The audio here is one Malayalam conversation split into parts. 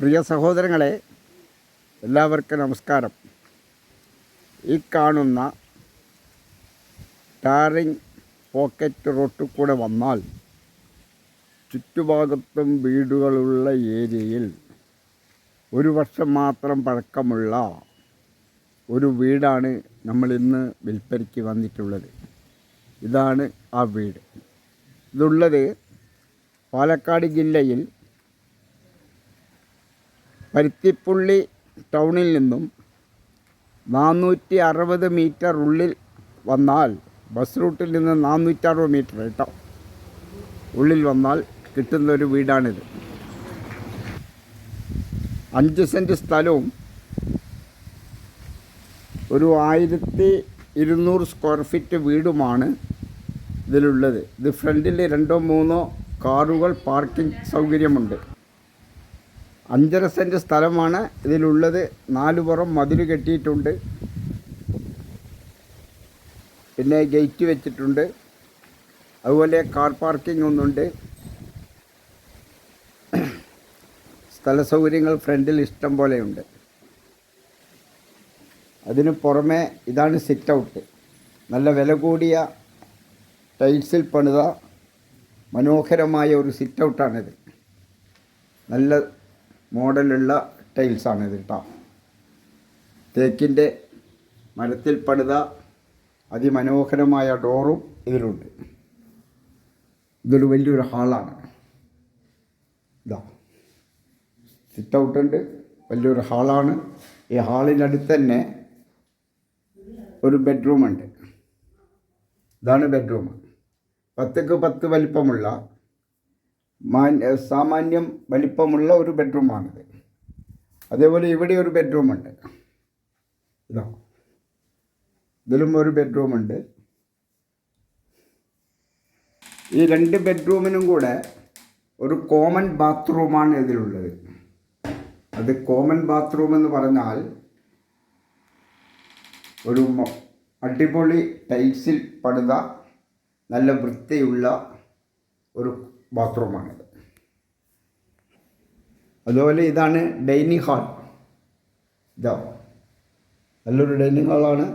പ്രിയ സഹോദരങ്ങളെ എല്ലാവർക്കും നമസ്കാരം. ഈ കാണുന്ന ടാറിങ് പോക്കറ്റ് റോട്ടിൽ കൂടെ വന്നാൽ ചുറ്റുഭാഗത്തും വീടുകളുള്ള ഏരിയയിൽ ഒരു വർഷം മാത്രം പഴക്കമുള്ള ഒരു വീടാണ് നമ്മൾ ഇന്ന് വിൽപ്പനയ്ക്ക് വന്നിട്ടുള്ളത്. ഇതാണ് ആ വീട്. ഇതുള്ളത് പാലക്കാട് ജില്ലയിൽ പരുത്തിപ്പുള്ളി ടൗണിൽ നിന്നും നാനൂറ്റി അറുപത് മീറ്റർ ഉള്ളിൽ വന്നാൽ ബസ് റൂട്ടിൽ നിന്ന് നാനൂറ്റി അറുപത് മീറ്റർ കേട്ടോ. ഉള്ളിൽ വന്നാൽ കിട്ടുന്ന ഒരു വീടാണിത്. അഞ്ച് സെന്റ് സ്ഥലവും ഒരു ആയിരത്തി ഇരുന്നൂറ് സ്ക്വയർ ഫീറ്റ് വീടുമാണ് ഇതിലുള്ളത്. ഇത് ഫ്രണ്ടിൽ രണ്ടോ മൂന്നോ കാറുകൾ പാർക്കിംഗ് സൗകര്യമുണ്ട്. അഞ്ചര സെന്റ് സ്ഥലമാണ് ഇതിലുള്ളത്. നാലു പുറം മതിൽ കെട്ടിയിട്ടുണ്ട്. പിന്നെ ഗേറ്റ് വെച്ചിട്ടുണ്ട്. അതുപോലെ കാർ പാർക്കിംഗ് ഒന്നുണ്ട്. സ്ഥല സൗകര്യങ്ങൾ ഫ്രണ്ടിൽ ഇഷ്ടം പോലെയുണ്ട്. അതിന് പുറമെ ഇതാണ് സിറ്റ് ഔട്ട് നല്ല വില കൂടിയ ടൈൽസിൽ പണിത മനോഹരമായ ഒരു സിറ്റ് ഔട്ടാണിത് നല്ല മോഡലുള്ള ഇത് കേട്ടോ തേക്കിന്റെ മരത്തിൽ പണിത അതിമനോഹരമായ ഡോറും ഇതിലുണ്ട്. ഇതൊരു വലിയൊരു ഹാളാണ്. ഇതാ. സിറ്റ് ഔട്ട് ഉണ്ട്. വലിയൊരു ഹാളാണ്. ഈ ഹാളിനടുത്ത് തന്നെ ഒരു ബെഡ്റൂമുണ്ട്. ഇതാണ് ബെഡ്റൂം. പത്തുക്ക് പത്ത് വലിപ്പമുള്ള മാന്യ സാമാന്യം വലിപ്പമുള്ള ഒരു ബെഡ്റൂമാണിത്. അതേപോലെ ഇവിടെ ഒരു ബെഡ്റൂമുണ്ട്. ഇതാ. ഇതിലും ഒരു ബെഡ്റൂമുണ്ട്. ഈ രണ്ട് ബെഡ്റൂമിനും കൂടെ ഒരു കോമൺ ബാത്റൂമാണ് ഇതിലുള്ളത്. അത് കോമൺ ബാത്റൂം എന്ന് പറഞ്ഞാൽ ഒരു അടിപൊളി ടൈൽസിൽ പണിത നല്ല വൃത്തിയുള്ള ഒരു ബാത്റൂമാണിത്. അതുപോലെ ഇതാണ് ഡൈനിങ് ഹാൾ. ഇതാ. നല്ലൊരു ഡൈനിങ് ഹാളാണ്.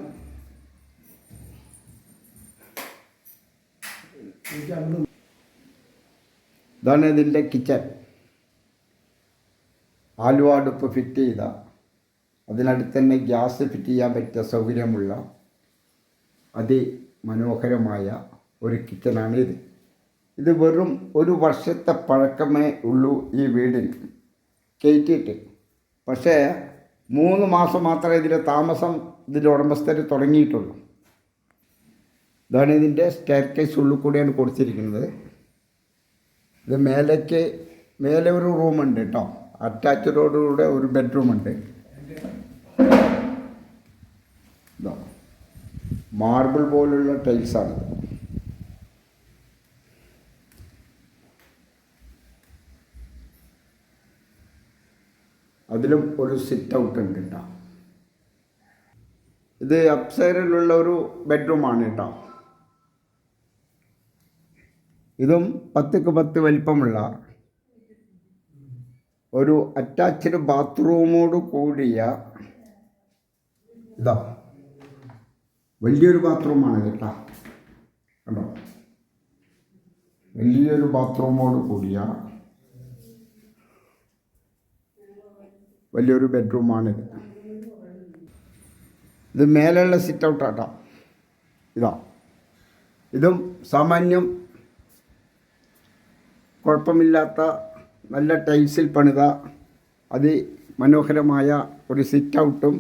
ഇതാണ് ഇതിന്റെ കിച്ചൺ. ആലുവാടുപ്പ് ഫിറ്റ് ചെയ്ത. അതിനടുത്ത് തന്നെ ഗ്യാസ് ഫിറ്റ് ചെയ്യാൻ പറ്റിയ സൗകര്യമുള്ള അതിമനോഹരമായ ഒരു കിച്ചണാണ് ഇത് ഇത് വെറും ഒരു വർഷത്തെ പഴക്കമേ ഉള്ളൂ ഈ വീടിന്. കയറ്റിയിട്ട്. പക്ഷേ മൂന്ന് മാസം മാത്രമേ ഇതിന്റെ താമസം ഇതിന്റെ ഉടമസ്ഥർ തുടങ്ങിയിട്ടുള്ളൂ. ഇതാണ് ഇതിന്റെ സ്റ്റെയർ ഉള്ളിൽ കൂടിയാണ് കൊടുത്തിരിക്കുന്നത്. ഇത് മേലേക്ക് മേലെ ഒരു റൂമുണ്ട് കേട്ടോ. അറ്റാച്ച്ഡോടുകൂടെ ഒരു ബെഡ്റൂമുണ്ട് മാർബിൾ പോലുള്ള ടൈൽസാണിത് അതിലും ഒരു സിറ്റ് ഔട്ട് ഉണ്ട് കേട്ടോ ഇത് അപ്സൈഡിലുള്ള ഒരു ബെഡ്റൂമാണ് കേട്ടോ ഇതും പത്തുക്ക് പത്ത് വലിപ്പമുള്ള ഒരു അറ്റാച്ച്ഡ് ബാത്റൂമോട് കൂടിയ ഇതാ. വലിയൊരു ബാത്റൂമാണ് കേട്ടോ. കണ്ടോ? വലിയൊരു ബാത്റൂമോട് കൂടിയ വലിയൊരു ബെഡ്റൂമാണിത് ഇത് മേലുള്ള സിറ്റ് ഔട്ടാട്ടോ ഇതാ. ഇതും സാമാന്യം കുഴപ്പമില്ലാത്ത നല്ല ടൈൽസിൽ പണിത അതി മനോഹരമായ ഒരു സിറ്റ് ഔട്ടും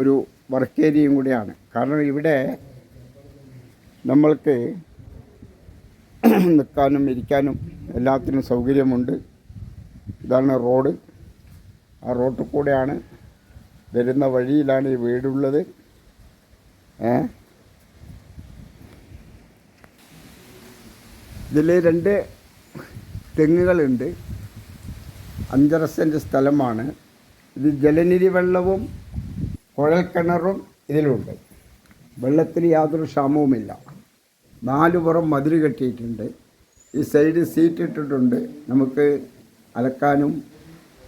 ഒരു വർക്ക് ഏരിയയും കൂടിയാണ്. കാരണം ഇവിടെ നമ്മൾക്ക് നിൽക്കാനും ഇരിക്കാനും എല്ലാത്തിനും സൗകര്യമുണ്ട്. ഇതാണ് റോഡ്. ആ റോട്ടിൽ കൂടെയാണ് വരുന്ന വഴിയിലാണ് ഈ വീടുള്ളത്. ഏ? ഇതിൽ രണ്ട് തെങ്ങുകളുണ്ട്. അഞ്ചര സെന്റ് സ്ഥലമാണ്. ഇത് ജലനിധി വെള്ളവും കുഴൽക്കിണറും ഇതിലുണ്ട്. വെള്ളത്തിന് യാതൊരു ക്ഷാമവുമില്ല. നാല് പുറം മതിൽ കെട്ടിയിട്ടുണ്ട്. ഈ സൈഡ് സീറ്റ് ഇട്ടിട്ടുണ്ട്. നമുക്ക് അലക്കാനും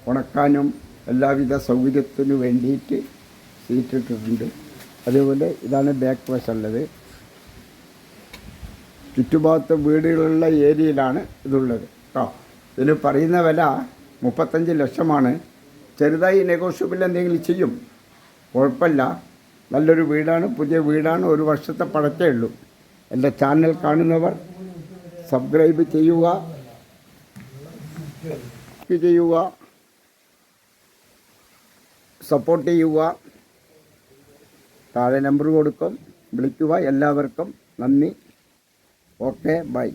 ഉണക്കാനും എല്ലാവിധ സൗകര്യത്തിനു വേണ്ടിയിട്ട് സീറ്റ് ഇട്ടിട്ടുണ്ട്. അതേപോലെ ഇതാണ് ബാക്ക് വശമുള്ളത് ചുറ്റുഭാഗത്ത് വീടുകളുള്ള ഏരിയയിലാണ് ഇതുള്ളത്. കേട്ടോ ഇതിന് പറയുന്ന വില മുപ്പത്തഞ്ച് ലക്ഷമാണ്. ചെറുതായി നെഗോഷ്യബിൾ എന്തെങ്കിലും ചെയ്യും. കുഴപ്പമില്ല. നല്ലൊരു വീടാണ് പുതിയ വീടാണ്. ഒരു വർഷത്തെ പഴക്കേ ഉള്ളൂ. എന്റെ ചാനൽ കാണുന്നവർ സബ്സ്ക്രൈബ് ചെയ്യുക. ചെയ്യുക. സപ്പോർട്ട് ചെയ്യുക. താഴെ നമ്പർ കൊടുക്കും. വിളിക്കുക. എല്ലാവർക്കും നന്ദി. Okay bye.